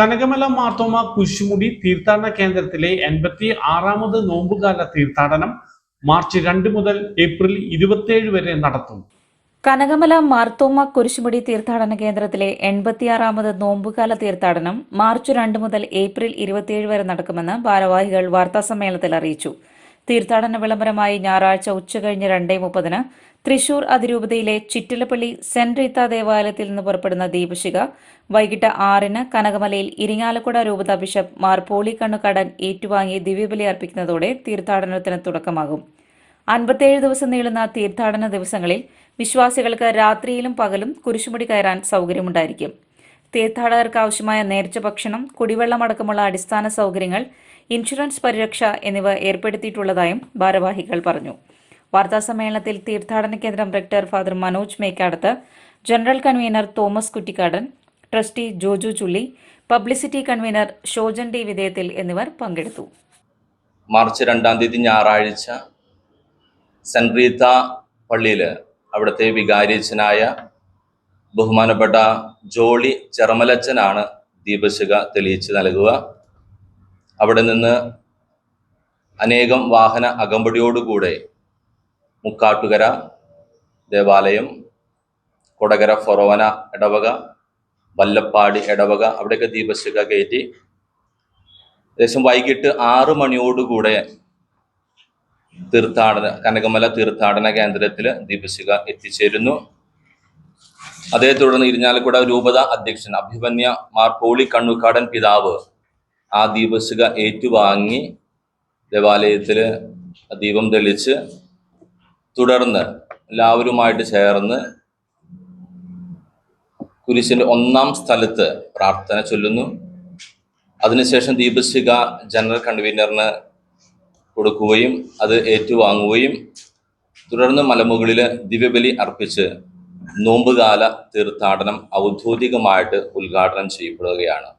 കനകമല മാർത്തോമ കുശുമുടി തീർത്ഥാടന കേന്ദ്രത്തിലെ എൺപത്തി ആറാമത് നോമ്പുകാല തീർത്ഥാടനം മാർച്ച് രണ്ട് മുതൽ ഏപ്രിൽ ഇരുപത്തിയേഴ് വരെ നടത്തും. കനകമല മാർത്തോമ കുരിശുമുടി തീർത്ഥാടന കേന്ദ്രത്തിലെ എൺപത്തിയാറാമത് നോമ്പുകാല തീർത്ഥാടനം മാർച്ച് രണ്ട് മുതൽ ഏപ്രിൽ ഇരുപത്തിയേഴ് വരെ നടക്കുമെന്ന് ഭാരവാഹികൾ വാർത്താസമ്മേളനത്തിൽ അറിയിച്ചു. തീർത്ഥാടന വിളംബരമായി ഞായറാഴ്ച ഉച്ചകഴിഞ്ഞ് രണ്ടേ മുപ്പതിന് തൃശൂർ അതിരൂപതയിലെ ചിറ്റിലപ്പള്ളി സെന്റ് റീത്ത ദേവാലയത്തിൽ നിന്ന് പുറപ്പെടുന്ന ദീപശിഖ വൈകിട്ട് ആറിന് കനകമലയിൽ ഇരിങ്ങാലക്കുട രൂപത ബിഷപ്പ് മാർ പോളി കണ്ണുകടൻ ഏറ്റുവാങ്ങി ദിവ്യബലി അർപ്പിക്കുന്നതോടെ തീർത്ഥാടനത്തിന് തുടക്കമാകും. അൻപത്തിയേഴ് ദിവസം നീളുന്ന തീർത്ഥാടന ദിവസങ്ങളിൽ വിശ്വാസികൾക്ക് രാത്രിയിലും പകലും കുരിശുമുടി കയറാൻ സൗകര്യമുണ്ടായിരിക്കും. തീർത്ഥാടകർക്ക് ആവശ്യമായ നേർച്ച ഭക്ഷണം കുടിവെള്ളമടക്കമുള്ള അടിസ്ഥാന സൗകര്യങ്ങൾ ഇൻഷുറൻസ് പരിരക്ഷ എന്നിവ ഏർപ്പെടുത്തിയിട്ടുള്ളതായും ഭാരവാഹികൾ പറഞ്ഞു. വാർത്താസമ്മേളനത്തിൽ തീർത്ഥാടന കേന്ദ്രം rector father Manoj Mekkadath general convener Thomas Kuttikkadan trustee Joju Chulli publicity convener Shojan D വിധേയത്തിൽ എന്നിവർ പങ്കെടുത്തു. മാർച്ച് രണ്ടാം തീയതി ഞായറാഴ്ച സെന്റ് റീത്ത പള്ളിയിൽ അവിടുത്തെ വികാരിയച്ഛനായ ബഹുമാനപ്പെട്ട ജോളി ചെറമലച്ചനാണ് ദീപശിഖ തെളിയിച്ച് നൽകുക. അവിടെ നിന്ന് അനേകം വാഹന അകമ്പടിയോടുകൂടെ മുക്കാട്ടുകര ദേവാലയം കൊടകര ഫൊറോവന ഇടവക വല്ലപ്പാടി ഇടവക അവിടെയൊക്കെ ദീപശിഖ കയറ്റി ഏകദേശം വൈകിട്ട് ആറു മണിയോടുകൂടെ തീർത്ഥാടന കനകമല തീർത്ഥാടന കേന്ദ്രത്തിൽ ദീപശിഖ എത്തിച്ചേരുന്നു. അതേ തുടർന്ന് ഇരിഞ്ഞാലക്കുട രൂപത അധ്യക്ഷൻ അഭിമന്യ മാർ പോളി കണ്ണുക്കാടൻ പിതാവ് ആ ദീപശിഖ ഏറ്റുവാങ്ങി ദേവാലയത്തിൽ ദീപം തെളിച്ച് തുടർന്ന് എല്ലാവരുമായിട്ട് ചേർന്ന് കുരിശിന്റെ ഒന്നാം സ്ഥലത്ത് പ്രാർത്ഥന ചൊല്ലുന്നു. അതിനുശേഷം ദീപശിഖ ജനറൽ കൺവീനറിന് കൊടുക്കുകയും അത് ഏറ്റുവാങ്ങുകയും തുടർന്ന് മലമുകളിൽ ദിവ്യബലി അർപ്പിച്ച് നോമ്പുകാല തീർത്ഥാടനം ഔദ്യോഗികമായിട്ട് ഉദ്ഘാടനം ചെയ്യപ്പെടുകയാണ്.